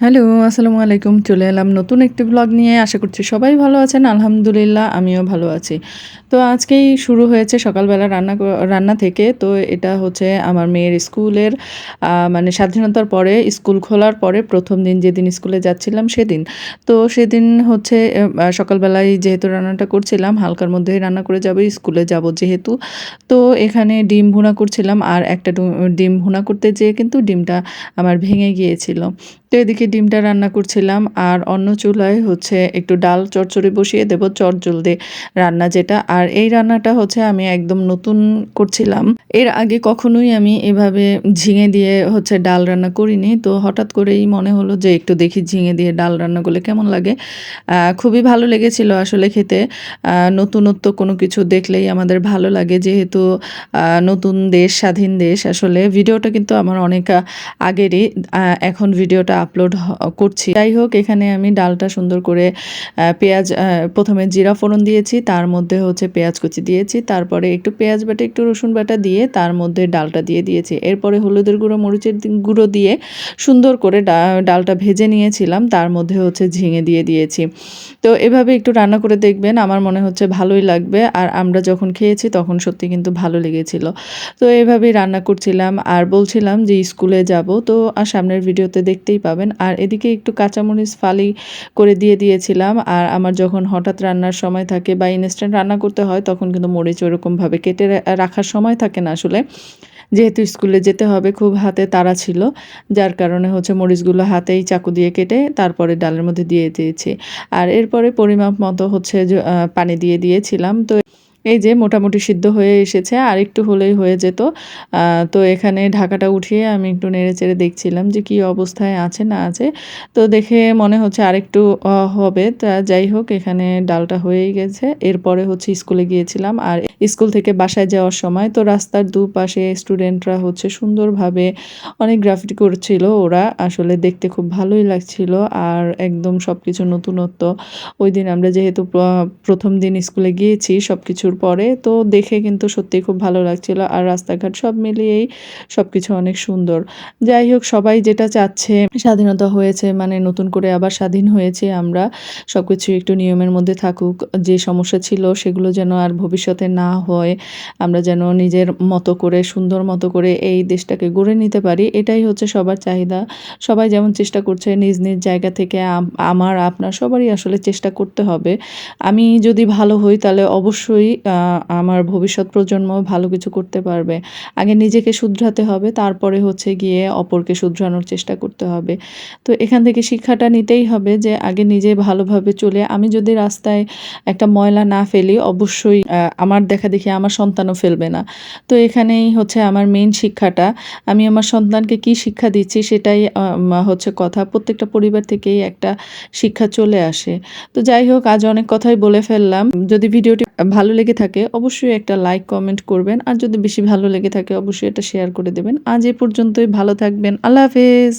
Hello, আসসালামু আলাইকুম। চলে এলাম নতুন একটি ব্লগ নিয়ে। আশা করছি সবাই ভালো আছেন। আলহামদুলিল্লাহ, আমিও ভালো আছি। তো আজকেই শুরু হয়েছে সকালবেলা রান্না রান্না থেকে। তো এটা হচ্ছে আমার মেয়ের স্কুলের মানে স্বাধীনতার পরে, স্কুল খোলার পরে প্রথম দিন যেদিন স্কুলে যাচ্ছিলাম সেদিন। তো সেদিন হচ্ছে সকালবেলায় যেহেতু রান্নাটা করছিলাম, হালকার মধ্যেই রান্না করে যাব, স্কুলে যাব যেহেতু। তো এখানে ডিম ভুনা করছিলাম, আর একটা ডিম ভুনা করতে যেয়ে কিন্তু ডিমটা আমার ভেঙে গিয়েছিল। তো এদিকে ডিমটা রান্না করছিলাম আর অন্য চুলায় হচ্ছে একটু ডাল চচ্চড়ি বসিয়ে দেবো চটজলদি রান্না যেটা। আর এই রান্নাটা হচ্ছে আমি একদম নতুন করছিলাম। এর আগে কখনোই আমি এভাবে ঝিঙে দিয়ে হচ্ছে ডাল রান্না করিনি। তো হঠাৎ করেই মনে হলো যে একটু দেখি ঝিঙে দিয়ে ডাল রান্না করলে কেমন লাগে। খুবই ভালো লেগেছিল আসলে খেতে। নতুনত্ব কোনো কিছু দেখলেই আমাদের ভালো লাগে। যেহেতু নতুন দেশ, স্বাধীন দেশ, আসলে ভিডিওটা কিন্তু আমার অনেক আগেরই। এখন ভিডিওটা আপলোড করছি। যাই হোক, এখানে আমি ডালটা সুন্দর করে পেঁয়াজ প্রথমে জিরা ফোড়ন দিয়েছি, তার মধ্যে হচ্ছে পেঁয়াজ কুচি দিয়েছি, তারপরে একটু পেঁয়াজ বাটা, একটু রসুন বাটা দিয়ে তার মধ্যে ডালটা দিয়ে দিয়েছি। এরপরে হলুদের গুঁড়ো, মরিচের গুঁড়ো দিয়ে সুন্দর করে ডালটা ভেজে নিয়েছিলাম, তার মধ্যে হচ্ছে ঝিঙে দিয়ে দিয়েছি। তো এভাবে একটু রান্না করে দেখবেন, আমার মনে হচ্ছে ভালোই লাগবে, আর আমরা যখন খেয়েছি তখন সত্যি কিন্তু ভালো লেগেছিল। তো এভাবেই রান্না করছিলাম, আর বলছিলাম যে স্কুলে যাব, তো আর সামনের ভিডিওতে দেখতেই পাবেন। আর এদিকে একটু কাঁচামরিচ ফালি করে দিয়ে দিয়েছিলাম। আর আমার যখন হঠাৎ রান্নার সময় থাকে বা ইনস্ট্যান্ট রান্না করতে হয়, তখন কিন্তু মরিচ ওরকমভাবে কেটে রাখার সময় থাকে না আসলে। যেহেতু স্কুলে যেতে হবে, খুব হাতে তাড়া ছিল। যার কারণে হচ্ছে মরিচগুলো হাতেই চাকু দিয়ে কেটে তারপরে ডালের মধ্যে দিয়ে দিয়েছি। আর এরপরে পরিমাপ মতো হচ্ছে পানি দিয়ে দিয়েছিলাম। তো এই যে মোটামুটি সিদ্ধ হয়ে এসেছে, আর একটু হলেই হয়ে যেত। তো এখানে ঢাকাটা উঠিয়ে আমি একটু নেড়ে চেড়ে দেখছিলাম যে কি অবস্থায় আছে, না আছে। তো দেখে মনে হচ্ছে আরেকটু হবে। তা যাই হোক, এখানে ডালটা হয়েই গেছে। এরপরে হচ্ছে স্কুলে গিয়েছিলাম, আর স্কুল থেকে বাসায় যাওয়ার সময় তো রাস্তার দুপাশে স্টুডেন্টরা হচ্ছে সুন্দরভাবে অনেক গ্রাফিটি করছিল ওরা। আসলে দেখতে খুব ভালোই লাগছিল, আর একদম সব কিছু নতুনত্ব। ওই দিন আমরা যেহেতু প্রথম দিন স্কুলে গিয়েছি সব কিছুর পরে, তো দেখে কিন্তু সত্যি খুব ভালো লাগছিল। আর রাস্তাঘাট সব মিলিয়েই সব কিছু অনেক সুন্দর। যাই হোক, সবাই যেটা চাচ্ছে, স্বাধীনতা হয়েছে মানে নতুন করে আবার স্বাধীন হয়েছে আমরা। সব কিছু একটু নিয়মের মধ্যে থাকুক, যে সমস্যা ছিল সেগুলো যেন আর ভবিষ্যতে না হয়। আমরা যেন নিজের মতো করে, সুন্দর মতো করে এই দেশটাকে গড়ে নিতে পারি, এটাই হচ্ছে সবার চাহিদা। সবাই যেমন চেষ্টা করছে নিজ নিজ জায়গা থেকে আমার, আপনার সবারই আসলে চেষ্টা করতে হবে। আমি যদি ভালো হই তাহলে অবশ্যই আমার ভবিষ্যৎ প্রজন্ম ভালো কিছু করতে পারবে। আগে নিজেকে শুধরাতে হবে, তারপরে হচ্ছে গিয়ে অপরকে শুধরানোর চেষ্টা করতে হবে। তো এখান থেকে শিক্ষাটা নিতেই হবে যে, আগে নিজে ভালোভাবে চলে, আমি যদি রাস্তায় একটা ময়লা না ফেলি, অবশ্যই আমার দেখা দেখি আমার সন্তানও ফেলবে না। তো এখানেই হচ্ছে আমার মেন শিক্ষাটা, আমি আমার সন্তানকে কি শিক্ষা দিচ্ছি সেটাই হচ্ছে কথা। প্রত্যেকটা পরিবার থেকেই একটা শিক্ষা চলে আসে। তো যাই হোক, আজ অনেক কথাই বলে ফেললাম। যদি ভিডিওটি ভালো থাকে, অবশ্যই একটা লাইক কমেন্ট করবেন। আর যদি বেশি ভালো লেগে থাকে, অবশ্যই এটা শেয়ার করে দেবেন। আজ এ পর্যন্তই, ভালো থাকবেন। আল্লাহ হাফেজ।